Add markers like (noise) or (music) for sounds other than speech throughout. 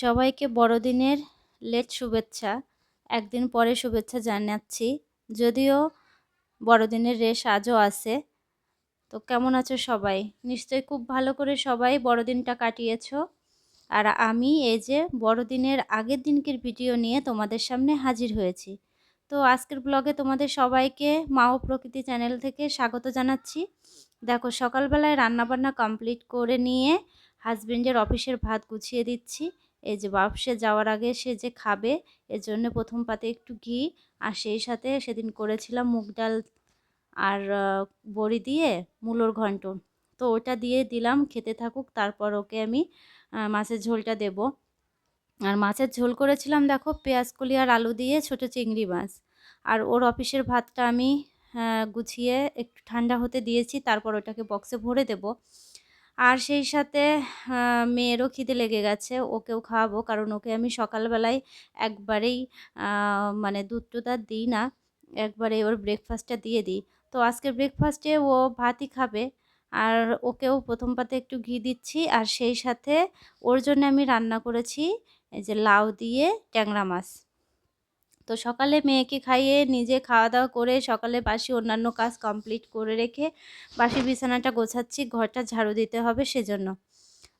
সবাইকে বড়দিনের লেট শুভেচ্ছা, একদিন পরে শুভেচ্ছা জানাচ্ছি। যদিও বড়দিনের রেশ আজও আছে। তো কেমন আছো সবাই? নিশ্চয়ই খুব ভালো করে সবাই বড়দিনটা কাটিয়েছো। আর আমি এই যে বড়দিনের আগের দিনকের ভিডিও নিয়ে তোমাদের সামনে হাজির হয়েছি। তো আজকের ব্লগে তোমাদের সবাইকে মা ও প্রকৃতি চ্যানেল থেকে স্বাগত জানাচ্ছি। দেখো, সকালবেলায় রান্নাবান্না কমপ্লিট করে নিয়ে হাজব্যান্ডের অফিসের ভাত গুছিয়ে দিচ্ছি। এই যে বাপসে যাওয়ার আগে সে যে খাবে, এর জন্য প্রথম পাতে একটু ঘি আর সেই সাথে সেদিন করেছিলাম মুগ ডাল আর বড়ি দিয়ে মূলোর ঘন্ট। তো ওটা দিয়ে দিলাম, খেতে থাকুক, তারপর ওকে আমি মাছের ঝোলটা দেব। আর মাছের ঝোল করেছিলাম, দেখো, পেঁয়াজ কলি আর আলু দিয়ে ছোট চিংড়ি মাছ। আর ওর অফিসের ভাতটা আমি গুছিয়ে একটু ঠান্ডা হতে দিয়েছি, তারপর ওটাকে বক্সে ভরে দেব। আর সেই সাথে মেয়েরও খিদে লেগে গেছে, ওকেও খাওয়াবো। কারণ ওকে আমি সকালবেলায় একবারেই মানে দুধ টুধ দিই না, একবারে ওর ব্রেকফাস্টটা দিয়ে দিই। তো আজকের ব্রেকফাস্টে ও ভাতই খাবে, আর ওকেও প্রথম পাতে একটু ঘি দিচ্ছি, আর সেই সাথে ওর জন্য আমি রান্না করেছি, এই যে লাউ দিয়ে ট্যাংরা মাছ। তো সকালে মেয়েকে খাইয়ে নিজে খাওয়া দাওয়া করে সকালে বাসি অন্যান্য কাজ কমপ্লিট করে রেখে বাসি বিছানাটা গোছাচ্ছি, ঘরটা ঝাড়ু দিতে হবে সেজন্য।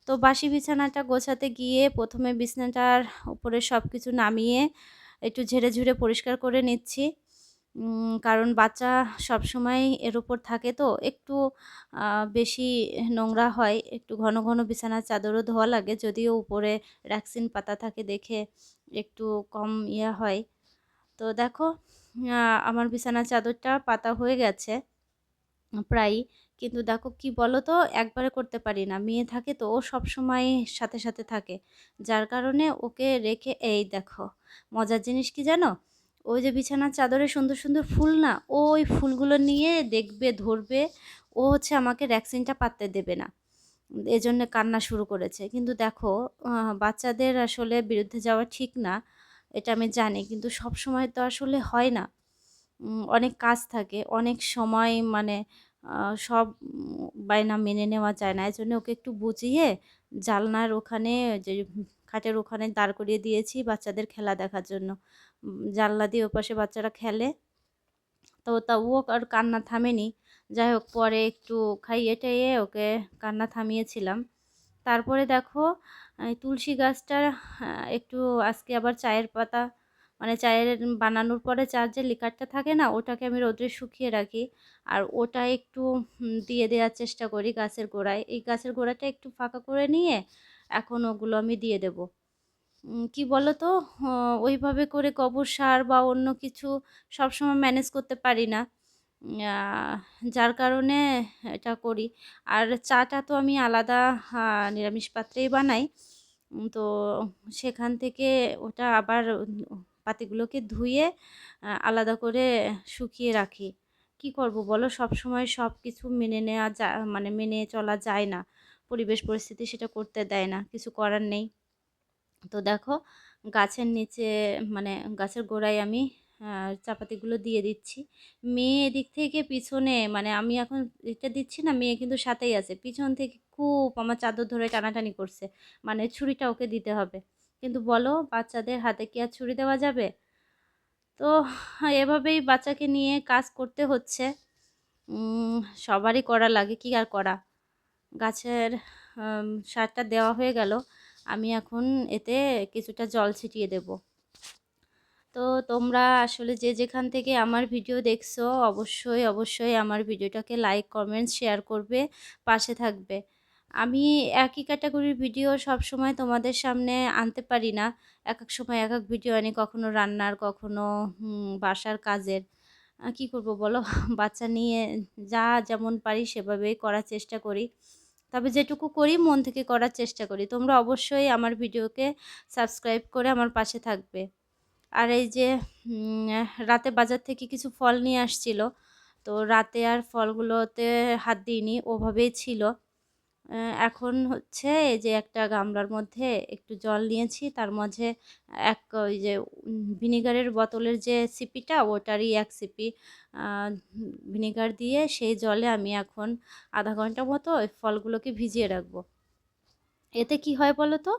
তো বাসি বিছানাটা গোছাতে গিয়ে প্রথমে বিছানাটার উপরে সব কিছু নামিয়ে একটু ঝেড়ে ঝুড়ে পরিষ্কার করে নিচ্ছি। কারণ বাচ্চা সব সময় এর উপর থাকে তো, একটু বেশি নোংরা হয়, একটু ঘন ঘন বিছানার চাদরও ধোয়া লাগে, যদিও উপরে ভ্যাকসিন পাতা থাকে দেখে একটু কম ইয়ে হয়। তো দেখো আমার বিছানার চাদরটা পাতা হয়ে গেছে প্রায় কিন্তু দেখো কি বলো তো একবারে করতে পারি না। মেয়ে থাকে তো, ও সব সময় সাথে সাথে থাকে। যার কারণে ওকে রেখে, এই দেখো, মজার জিনিস কি জানো? ওই যে বিছানার চাদরে সুন্দর সুন্দর ফুল না, ওই ফুলগুলো নিয়ে দেখবে, ধরবে, ও হচ্ছে আমাকে ভ্যাকসিনটা পাততে দেবে না। এজন্য কান্না শুরু করেছে। কিন্তু দেখো বাচ্চাদের আসলে বিরুদ্ধে যাওয়া ঠিক না। এটা আমি জানি। কিন্তু সব সময় তো আসলে হয় না। অনেক কাজ থাকে, অনেক সময় মানে সব বায়না মেনে নেওয়া যায় না। এই জন্য ওকে একটু বুঝিয়ে জালনার ওখানে যে, খাটের ওখানে দাঁড় করিয়ে দিয়েছি বাচ্চাদের খেলা দেখার জন্য। জানলা দিয়ে ওপাশে বাচ্চারা খেলে। তো তা ও আর কান্না থামেনি। যাই হোক, পরে একটু খাইয়ে টাইয়ে ওকে কান্না থামিয়েছিলাম। তারপরে দেখো তুলসী গাছটার একটু আজকে আবার চায়ের পাতা মানে চায়ের বানানোর পরে চার যে লিকারটা থাকে না, ওটাকে আমি রোদ্রে শুকিয়ে রাখি। আর ওটা একটু দিয়ে দেওয়ার চেষ্টা করি গাছের গোড়ায়। এই গাছের গোড়াটা একটু ফাঁকা করে নিয়ে এখন ওগুলো আমি দিয়ে দেব। কি বলো তো ওইভাবে করে গোবর সার বা অন্য কিছু সবসময় ম্যানেজ করতে পারি না। যার কারণে এটা করি। আর চাটা তো আমি আলাদা নিরামিষ পাত্রেই বানাই। তো সেখান থেকে ওটা আবার পাতিগুলোকে ধুয়ে আলাদা করে শুকিয়ে রাখি। কি করব বলো? সব সময় সব কিছু মেনে নেওয়া যা মানে মেনে চলা যায় না। পরিবেশ পরিস্থিতি সেটা করতে দেয় না, কিছু করার নেই। তো দেখো, গাছের নিচে মানে গাছের গোড়ায় আমি চাপাতিগুলো দিয়ে দিচ্ছি। মেয়ে এদিক থেকে পিছনে মানে আমি এখন এটা দিচ্ছি না, মেয়ে কিন্তু সাথেই আছে। পিছন থেকে খুব আমার চাদর ধরে টানাটানি করছে মানে ছুরিটা ওকে দিতে হবে। কিন্তু বলো, বাচ্চাদের হাতে কি আর ছুরি দেওয়া যাবে? তো এভাবেই বাচ্চাকে নিয়ে কাজ করতে হচ্ছে। সবারই করা লাগে, কি আর করা? গাছের সারটা দেওয়া হয়ে গেল। আমি এখন এতে কিছুটা জল ছিটিয়ে দেব। তো তোমরা আসলে যে যেখান থেকে আমার ভিডিও দেখছ, অবশ্যই অবশ্যই আমার ভিডিওটাকে লাইক কমেন্ট শেয়ার করবে, পাশে থাকবে। আমি একই ক্যাটাগরির ভিডিও সব সময় তোমাদের সামনে আনতে পারি না। এক এক সময় এক এক ভিডিও আনি, কখনো রান্নার, কখনো বাসার কাজের। কি করব বলো? (laughs) বাচ্চা নিয়ে যা যেমন পারি সেভাবেই করার চেষ্টা করি। তবে যেটুকু করি, মন থেকে করার চেষ্টা করি। তোমরা অবশ্যই আমার ভিডিওকে সাবস্ক্রাইব করে আমার পাশে থাকবে। আর এই যে রাতে বাজার থেকে কিছু ফল নিয়ে আসছিল। তো রাতে আর ফলগুলোতে হাত দিইনি, ওভাবেই ছিল। এখন হচ্ছে এই যে একটা গামলার মধ্যে একটু জল নিয়েছি, তার মাঝে এক ওই যে ভিনিগারের বোতলের যে সিপিটা, ওটারই এক সিপি ভিনিগার দিয়ে সেই জলে আমি এখন আধা ঘণ্টা মতো ওই ফলগুলোকে ভিজিয়ে রাখব। এতে কি হয় বলো তো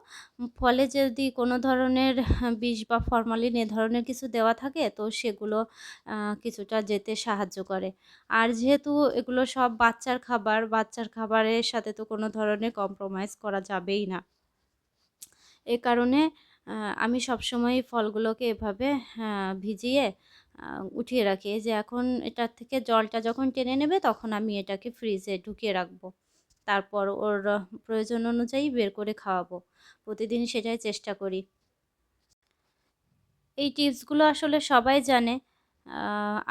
ফলে যদি কোনো ধরনের বিষ বা ফরমালিন এ ধরনের কিছু দেওয়া থাকে, তো সেগুলো কিছুটা যেতে সাহায্য করে। আর যেহেতু এগুলো সব বাচ্চার খাবার, বাচ্চার খাবারের সাথে তো কোনো ধরনের কম্প্রোমাইজ করা যাবেই না। এ কারণে আমি সবসময় ফলগুলোকে এভাবে ভিজিয়ে উঠিয়ে রাখি। যে এখন এটার থেকে জলটা যখন টেনে নেবে, তখন আমি এটাকে ফ্রিজে ঢুকিয়ে রাখব। তারপর ওর প্রয়োজন অনুযায়ী বের করে খাওয়াবো। প্রতিদিন সেটাই চেষ্টা করি। এই টিপসগুলো আসলে সবাই জানে।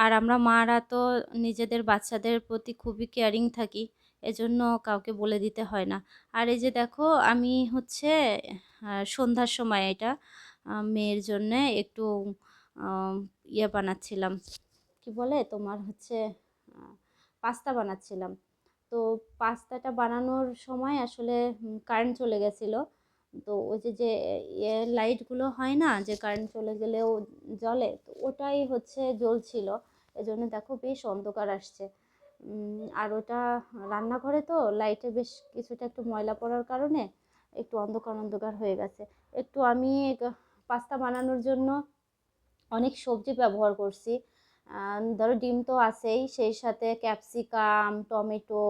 আর আমরা মারা তো নিজেদের বাচ্চাদের প্রতি খুবই কেয়ারিং থাকি, এজন্য কাউকে বলে দিতে হয় না। আর এই যে দেখো, আমি হচ্ছে সন্ধ্যার সময় এটা মেয়ের জন্যে একটু ইয়ে বানাচ্ছিলাম। কি বলে? তোমার হচ্ছে পাস্তা বানাচ্ছিলাম। তো পাস্তাটা বানানোর সময় আসলে কারেন্ট চলে গেছিল। তো ওই যে যে লাইটগুলো হয় না, যে কারেন্ট চলে গেলেও জ্বলে, তো ওটাই হচ্ছে জ্বলছিল। এজন্য দেখো বেশ অন্ধকার আসছে। আর ওটা রান্নাঘরে তো লাইটে বেশ কিছুটা একটু ময়লা পড়ার কারণে একটু অন্ধকার অন্ধকার হয়ে গেছে। একটু আমি পাস্তা বানানোর জন্য অনেক সবজি ব্যবহার করছি। ধরো ডিম তো আছেই, সেই সাথে ক্যাপসিকাম, টমেটো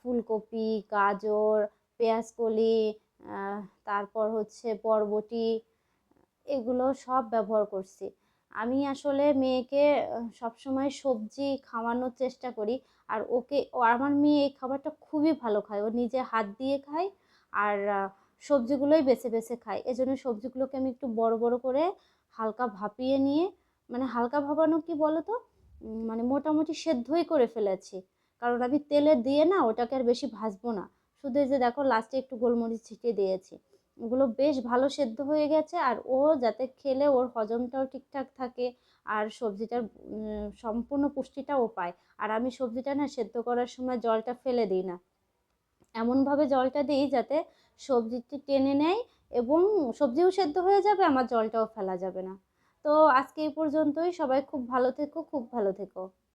ফুলকপি, গাজর পেঁয়াজকলি তারপর হচ্ছে বরবটি, এগুলো সব ব্যবহার করছি। আমি আসলে মেয়েকে সবসময় সবজি খাওয়ানোর চেষ্টা করি, আর ওকে আমার মেয়ে এই খাবারটা খুবই ভালো খায়। ও নিজে হাত দিয়ে খায়, আর সবজিগুলোই বেছে বেছে খায়। এজন্য সবজিগুলোকে আমি একটু বড় বড় করে হালকা ভাপিয়ে নিয়ে মানে হালকা ভাপানো কি বলো তো মানে মোটামুটি সেদ্ধই করে ফেলেছি। কারণ আমি তেলে দিয়ে না ওটাকে আর বেশি ভাজবো না। শুধু যে দেখো লাস্টে একটু গোলমরিচ ছিটিয়ে দিয়েছি। ওগুলো বেশ ভালো সেদ্ধ হয়ে গেছে আর ও যাতে খেলে ওর হজমটাও ঠিকঠাক থাকে আর সবজিটার সম্পূর্ণ পুষ্টিটাও পায়। আর আমি সবজিটা না সেদ্ধ করার সময় জলটা ফেলে দিই না। এমনভাবে জলটা দিই যাতে সবজিটি টেনে নেয় এবং সবজিও সেদ্ধ হয়ে যাবে, আমার জলটাও ফেলা যাবে না। তো আজকে এই পর্যন্তই। সবাই খুব ভালো থেকো খুব ভালো থেকো।